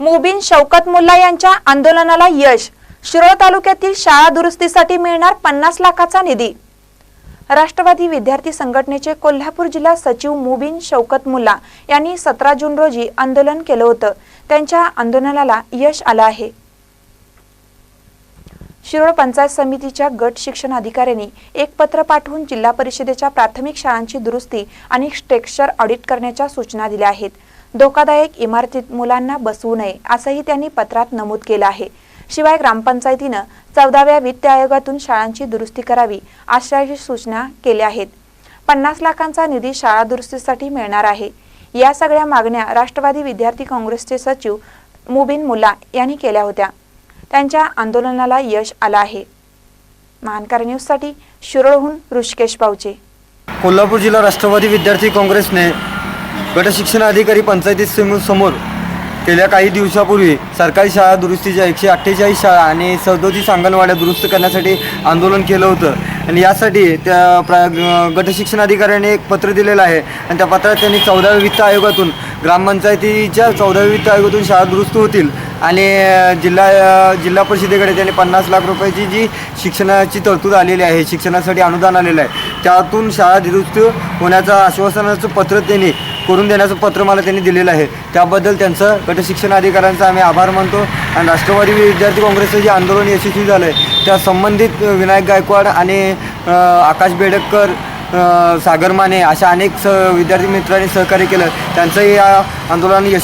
मुबीन शौकत मुल्ला यांच्या आंदोलनाला यश. शिरोळ तालुक्यातील शाळा दुरुस्तीसाठी मिळणार पन्नास लाखाचा निधी. राष्ट्रवादी विद्यार्थी संघटनेचे कोल्हापूर जिल्हा सचिव मुबीन शौकत मुल्ला यांनी सतरा जून रोजी आंदोलन केलं होतं. त्यांच्या आंदोलनाला यश आलं आहे. शिरोळ पंचायत समितीच्या गट शिक्षण अधिकाऱ्यांनी एक पत्र पाठवून जिल्हा परिषदेच्या प्राथमिक शाळांची दुरुस्ती आणि स्ट्रेक्चर ऑडिट करण्याच्या सूचना दिल्या आहेत. धोकादायक इमारतीत मुलांना बसवू नये असंही त्यांनी पत्रात नमूद केलं आहे. शिवाय ग्रामपंचायतीनं चौदाव्या वित्त आयोगातून शाळांची दुरुस्ती करावी अशाही सूचना केल्या आहेत. पन्नास लाखांचा निधी शाळा दुरुस्तीसाठी मिळणार आहे. या सगळ्या मागण्या राष्ट्रवादी विद्यार्थी काँग्रेसचे सचिव मुबिन मुल्ला यांनी केल्या होत्या. त्यांच्या आंदोलनाला यश आलं आहे. महानकार न्यूजसाठी शिरोळहून ऋषिकेश पावचे. कोल्हापूर जिल्हा राष्ट्रवादी विद्यार्थी काँग्रेसने गट शिक्षण अधिकारी पंचायती समोर गेल्या काही दिवसापूर्वी सरकारी शाळा दुरुस्तीच्या एकशे अठ्ठेचाळीस शाळा आणि सदोतीस अंगणवाड्या दुरुस्त करण्यासाठी आंदोलन केलं होतं. आणि यासाठी त्या प्रा गटशिक्षण अधिकाऱ्याने एक पत्र दिलेलं आहे. आणि त्या पत्रात त्यांनी चौदाव्या वित्त आयोगातून ग्रामपंचायतीच्या चौदाव्या वित्त आयोगातून शाळा दुरुस्त होतील. आणि जिल्हा जिल्हा परिषदेकडे त्यांनी पन्नास लाख रुपयाची जी शिक्षणाची तरतूद आलेली आहे शिक्षणासाठी अनुदान आलेलं आहे त्यातून शाळा दुरुस्त होण्याचं आश्वासनाचं पत्र त्यांनी करून देण्याचं पत्र मला त्यांनी दिलेलं आहे. त्याबद्दल त्यांचं गटशिक्षण अधिकाऱ्यांचा आम्ही आभार मानतो आणि राष्ट्रवादी विद्यार्थी काँग्रेसचं जे आंदोलन यशस्वी झालं आहे त्या संबंधित विनायक गायकवाड आणि आकाश बेडकर सागरमाने सागर माने अशा अनेक स विद्यार्थी मित्रांनी सहकार्य केलं. त्यांचंही या आंदोलन यशस्वी